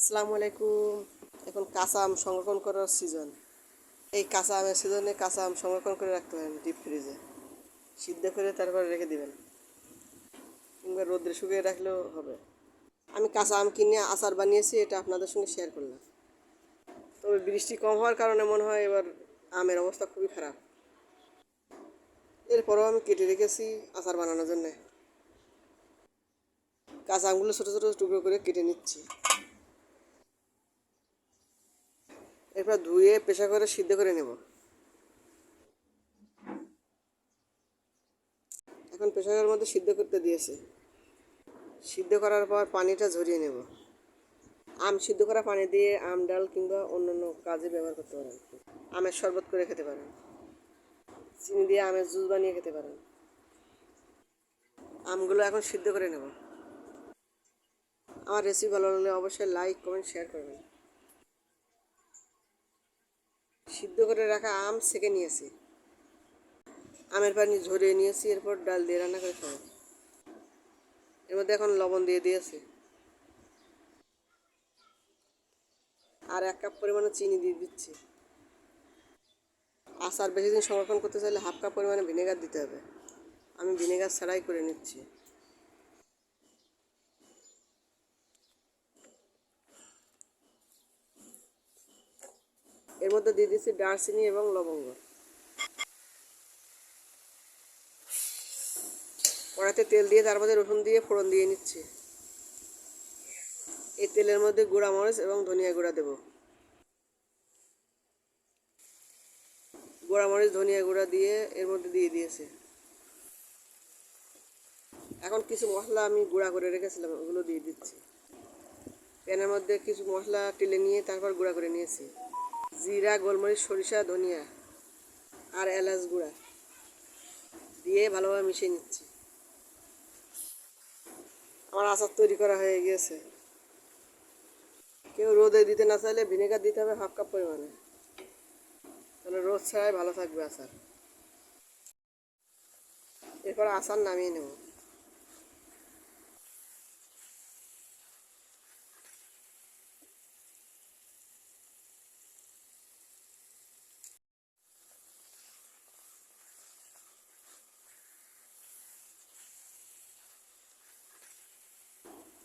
আসসালামু আলাইকুম। এখন কাঁচা আম সংরক্ষণ করার সিজন এই কাঁচা আমের সিজনে কাঁচা আম সংরক্ষণ করে রাখতে পারেন ডিপ ফ্রিজে সিদ্ধ করে তারপরে রেখে দিবেন। কিংবা রোদ্রে শুকিয়ে রাখলেও হবে। আমি কাঁচা আম কিনে আচার বানিয়েছি, এটা আপনাদের সঙ্গে শেয়ার করলাম। তবে বৃষ্টি কম হওয়ার কারণে মনে হয় এবার আমের অবস্থা খুবই খারাপ। এরপরও আমি কেটে রেখেছি আচার বানানোর জন্যে। কাঁচা আমগুলো ছোটো ছোটো টুকরো করে কেটে নিচ্ছি। এরপর ধুয়ে পেশা করে সিদ্ধ করে নেব। এখন প্রেশারের মধ্যে সিদ্ধ করতে দিয়েছে। সিদ্ধ করার পর পানিটা ঝরিয়ে নেব। আম সিদ্ধ করা পানি দিয়ে আম, ডাল কিংবা অন্যান্য কাজে ব্যবহার করতে পারেন। আমের শরবত করে খেতে পারেন। চিনি দিয়ে আমের জুস বানিয়ে খেতে পারেন। আমগুলো এখন সিদ্ধ করে নেব। আমার রেসিপি ভালো লাগলে অবশ্যই লাইক কমেন্ট শেয়ার করবেন। সিদ্ধ করে রাখা আম সেকে নিয়েছি। আমের পানি ঝরিয়ে নিয়েছি, এরপর ডাল দিয়ে রান্না করে খাব। এর মধ্যে এখন লবণ দিয়ে দিয়েছি। আর এক কাপ পরিমাণে চিনি দিয়ে দিচ্ছি। আচার বেশি দিন সংরক্ষণ করতে চাইলে হাফ কাপ পরিমাণে ভিনেগার দিতে হবে। আমি ভিনেগার ছাড়াই করে নিচ্ছি। এর মধ্যে দিয়ে দিচ্ছি দারচিনি এবং লবঙ্গ। কড়াতে তেল দিয়ে, তার মধ্যে রসুন দিয়ে ফোড়ন দিয়ে নিচ্ছি। এই তেলের মধ্যে গুঁড়া মরিচ এবং ধনিয়া গুঁড়া দেব। গুঁড়া মরিচ, ধনিয়া গুঁড়া দিয়ে এর মধ্যে দিয়ে দিয়েছে। এখন কিছু মশলা আমি গুঁড়া করে রেখেছিলাম, ওগুলো দিয়ে দিচ্ছি। প্যানের মধ্যে কিছু মশলা টেলে নিয়ে তারপর গুঁড়া করে নিয়েছি। জিরা, গোলমরিচ, সরিষা, ধনিয়া আর এলাচ গুঁড়া দিয়ে ভালোভাবে মিশিয়ে নিচ্ছি। আমার আচার তৈরি করা হয়ে গিয়েছে। কেউ রোদে দিতে না চাইলে ভিনেগার দিতে হবে হাফ কাপ পরিমাণে। তাহলে রোদ ছাড়াই ভালো থাকবে আচার। এরপর আচার নামিয়ে নেব।